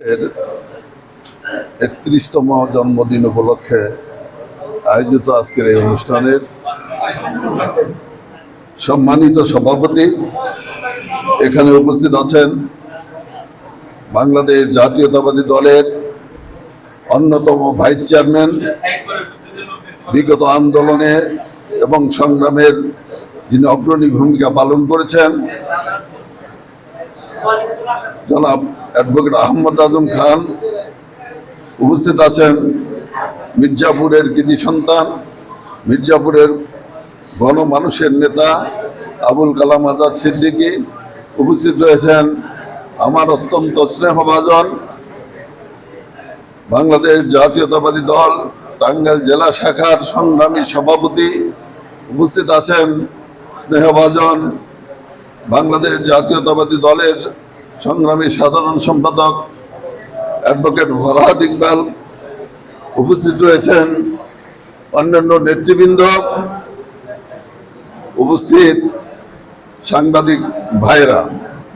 এর একত্রিশতম জন্মদিন উপলক্ষে আয়োজিত আজকের এই অনুষ্ঠানের সম্মানিত সভাপতি এখানে উপস্থিত আছেন বাংলাদেশ জাতীয়তাবাদী দলের অন্যতম ভাইস চেয়ারম্যান, বিগত আন্দোলনে এবং সংগ্রামের যিনি অগ্রণী ভূমিকা পালন করেছেন জনাব অ্যাডভোকেট আহমদ আজম খান উপস্থিত আছেন মির্জাপুরের কৃতি সন্তান, মির্জাপুরের গণমানুষের নেতা আবুল কালাম আজাদ সিদ্দিকী উপস্থিত রয়েছেন আমার অত্যন্ত স্নেহভাজন বাংলাদেশ জাতীয়তাবাদী দল টাঙ্গাইল জেলা শাখার সংগ্রামী সভাপতি উপস্থিত আছেন স্নেহভাজন বাংলাদেশ জাতীয়তাবাদী দলের সংগ্রামী সাধারণ সম্পাদক অ্যাডভোকেট ফরহাদ ইকবাল উপস্থিত রয়েছেন। অন্যান্য নেতৃবৃন্দ উপস্থিত সাংবাদিক ভাইরা,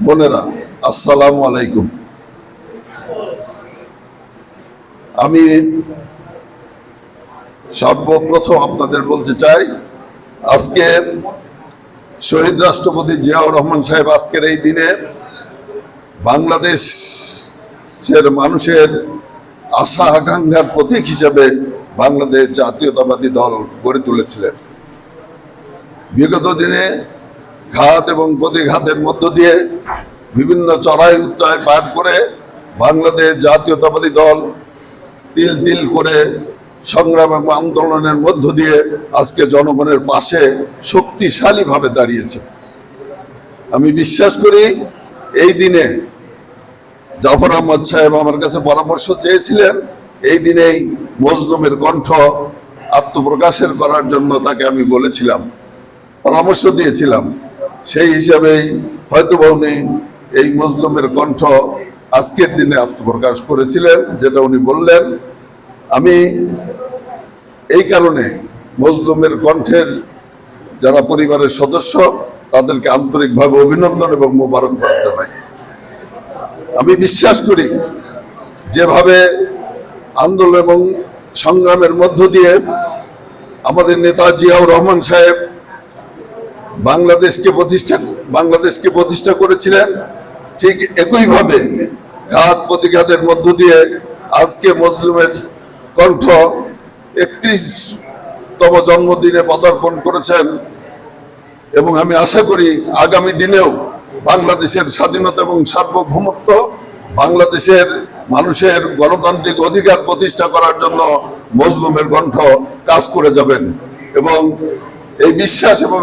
বোনেরা, আসসালামু আলাইকুম। আমি সর্বপ্রথম আপনাদের বলতে চাই, আজকে শহীদ রাষ্ট্রপতি জিয়াউর রহমান সাহেব আজকের এই দিনে বাংলাদেশের মানুষের আশা আকাঙ্ক্ষার প্রতীক হিসেবে বাংলাদেশ জাতীয়তাবাদী দল গড়ে তুলেছিলেন। বিগত দিনে ঘাত এবং প্রতিঘাতের মধ্য দিয়ে বিভিন্ন চড়াই উত্তরায় পার করে বাংলাদেশ জাতীয়তাবাদী দল তিল তিল করে সংগ্রাম এবং আন্দোলনের মধ্য দিয়ে আজকে জনগণের পাশে শক্তিশালীভাবে দাঁড়িয়েছে। আমি বিশ্বাস করি এই দিনে জাফর আহমদ সাহেব আমার কাছে পরামর্শ চেয়েছিলেন, এই দিনেই মজলুমের কণ্ঠ আত্মপ্রকাশের করার জন্য তাকে আমি বলেছিলাম, পরামর্শ দিয়েছিলাম। সেই হিসাবেই হয়তো উনি এই মজলুমের কণ্ঠ আজকের দিনে আত্মপ্রকাশ করেছিলেন, যেটা উনি বললেন। আমি এই কারণে মজলুমের কণ্ঠের যারা পরিবারের সদস্য, তাদেরকে আন্তরিকভাবে অভিনন্দন এবং মোবারকবাদ জানাই। আমি বিশ্বাস করি, যেভাবে আন্দোলন এবং সংগ্রামের মধ্য দিয়ে আমাদের নেতা জিয়াউর রহমান সাহেব বাংলাদেশকে প্রতিষ্ঠা বাংলাদেশকে প্রতিষ্ঠা করেছিলেন, ঠিক একইভাবে ঘাত প্রতিঘাতের মধ্য দিয়ে আজকে মজলুমের কণ্ঠ একত্রিশতম জন্মদিনে পদার্পণ করেছেন এবং আমি আশা করি আগামী দিনেও বাংলাদেশের স্বাধীনতা এবং সার্বভৌমত্ব বাংলাদেশের মানুষের গণতান্ত্রিক অধিকার প্রতিষ্ঠা করার জন্য মজলুমের কণ্ঠ কাজ করে যাবেন এবং এই বিশ্বাস এবং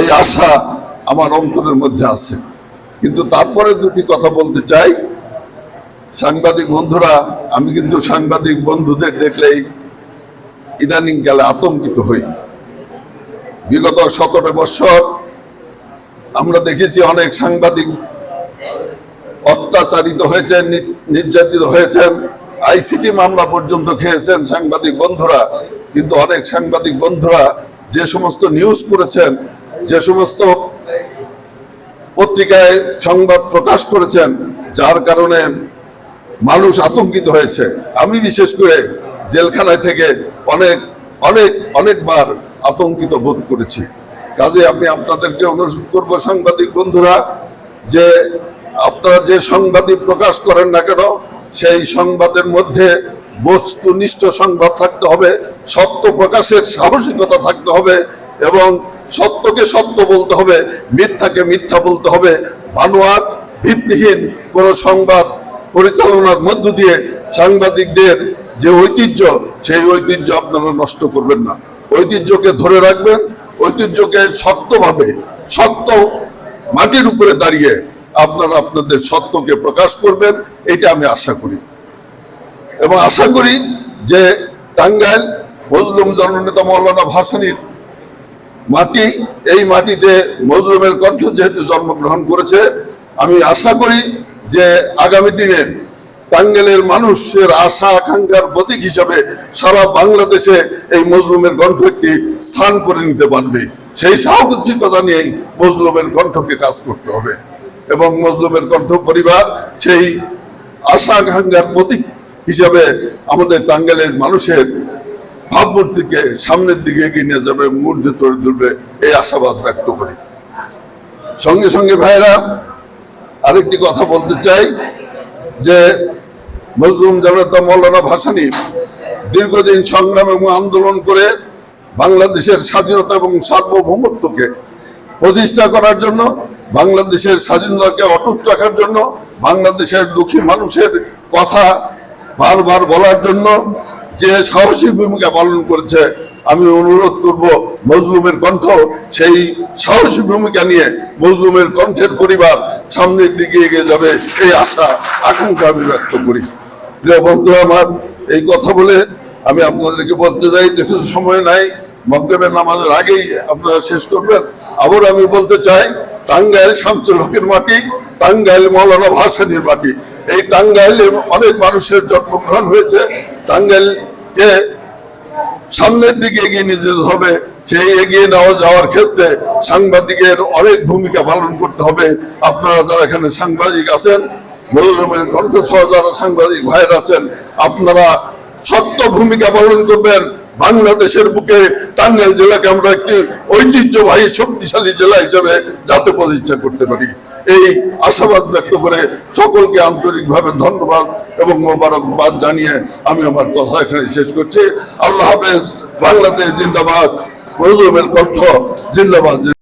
এই আশা আমার অন্তরের মধ্যে আছে। কিন্তু তারপরে দুটি কথা বলতে চাই। সাংবাদিক বন্ধুরা, আমি কিন্তু সাংবাদিক বন্ধুদের দেখলেই ইদানিং কালে আতঙ্কিত হই। বিগত সতেরো বৎসর আমরা দেখেছি অনেক সাংবাদিক অত্যাচারিত হয়েছেন নির্যাতিত হয়েছেন। আইসিটি মামলা পর্যন্ত খেয়েছেন সাংবাদিক বন্ধুরা, কিন্তু অনেক সাংবাদিক বন্ধুরা যে সমস্ত নিউজ করেছেন, যে সমস্ত পত্রিকায় সংবাদ প্রকাশ করেছেন, যার কারণে মানুষ আতঙ্কিত হয়েছে। আমি বিশেষ করে জেলখানায় থেকে অনেক অনেক, অনেকবার আতঙ্কিত বোধ করেছি। কাজে আমি আপনাদেরকে অনুরোধ করব সাংবাদিক বন্ধুরা, যে আপনারা যে সংবাদই প্রকাশ করেন না কেন, সেই সংবাদের মধ্যে বস্তুনিষ্ঠ সংবাদ থাকতে হবে, সত্য প্রকাশের সাহসিকতা থাকতে হবে এবং সত্যকে সত্য বলতে হবে, মিথ্যাকে মিথ্যা বলতে হবে। বানোয়াট ভিত্তিহীন কোনো সংবাদ পরিচালনার মধ্য দিয়ে সাংবাদিকদের যে ঐতিহ্য, সেই ঐতিহ্য আপনারা নষ্ট করবেন না। ঐতিহ্যকে ধরে রাখবেন, ঐতিহ্যকে শক্তভাবে, শক্ত মাটির উপরে দাঁড়িয়ে আপনারা আপনাদের সত্যকে প্রকাশ করবেন, এটা আমি আশা করি। এবং আশা করি যে টাঙ্গাইল মজলুম জননেতা মৌলানা ভাসানির মাটি, এই মাটিতে মজলুমের কণ্ঠ যেহেতু জন্মগ্রহণ করেছে, আমি আশা করি যে আগামী দিনে টাঙ্গেলের মানুষের আশা, আকাঙ্ক্ষার প্রতীক হিসাবে সারা বাংলাদেশে এই মজলুমের কণ্ঠ একটি স্থান করে নিতে পারবে। সেই সাহসিকতা নিয়েই মজলুমের কণ্ঠকে কাজ করতে হবে এবং মজলুমের কণ্ঠ পরিবার সেই আশা, আকাঙ্ক্ষার প্রতীক হিসাবে আমাদের টাঙ্গাইলের মানুষের ভাবমূর্তিকে সামনের দিকে এগিয়ে নিয়ে যাবে মূর্ধে তৈরি তুলবে এই আশাবাদ ব্যক্ত করি। সঙ্গে সঙ্গে ভাইরা আরেকটি কথা বলতে চাই যে মজলুম জনতা মৌলানা ভাসানী দীর্ঘদিন সংগ্রাম এবং আন্দোলন করে বাংলাদেশের স্বাধীনতা এবং সার্বভৌমত্বকে প্রতিষ্ঠা করার জন্য, বাংলাদেশের স্বাধীনতাকে অটুট রাখার জন্য, বাংলাদেশের দুঃখী মানুষের কথা বারবার বলার জন্য যে সাহসী ভূমিকা পালন করেছে, আমি অনুরোধ করব মজলুমের কণ্ঠ সেই সাহসী ভূমিকা নিয়ে মজলুমের কণ্ঠের পরিবার সামনের দিকে এগিয়ে যাবে এই আশা, আকাঙ্ক্ষা আমি ব্যক্ত করি। প্রিয় বন্ধু, আমার এই কথা বলে আমি আপনাদেরকে বলতে চাই, দেখুন, সময় নাই মগরবের নামাজের আগেই আপনারা শেষ করবেন। আবার আমি বলতে চাই, টাঙ্গাইল শামসুল হকের মাটি, টাঙ্গাইল মৌলানা ভাসানির মাটি। এই টাঙ্গাইলে অনেক মানুষের জন্মগ্রহণ হয়েছে। টাঙ্গাইলকে সামনের দিকে এগিয়ে নিয়ে যেতে হবে। সেই এগিয়ে নেওয়া যাওয়ার ক্ষেত্রে সাংবাদিকের অনেক ভূমিকা পালন করতে হবে। আপনারা যারা এখানে সাংবাদিক আছেন মধুরমের কণ্ঠসহ যারা সাংবাদিক ভাইয়ের আছেন, আপনারা সত্য ভূমিকা পালন করবেন। বাংলাদেশের বুকে টাঙ্গাইল জেলাকে আমরা একটি ঐতিহ্যবাহী, শক্তিশালী জেলা হিসেবে যাতে প্রতিষ্ঠা করতে পারি। এই আশাবাদ ব্যক্ত করে সকলকে আন্তরিকভাবে ধন্যবাদ এবং মোবারকবাদ জানিয়ে আমি আমার কথা এখানে শেষ করছি। আল্লাহ হাফেজ, বাংলাদেশ জিন্দাবাদ। মজলুমের কণ্ঠ জিন্দাবাদ।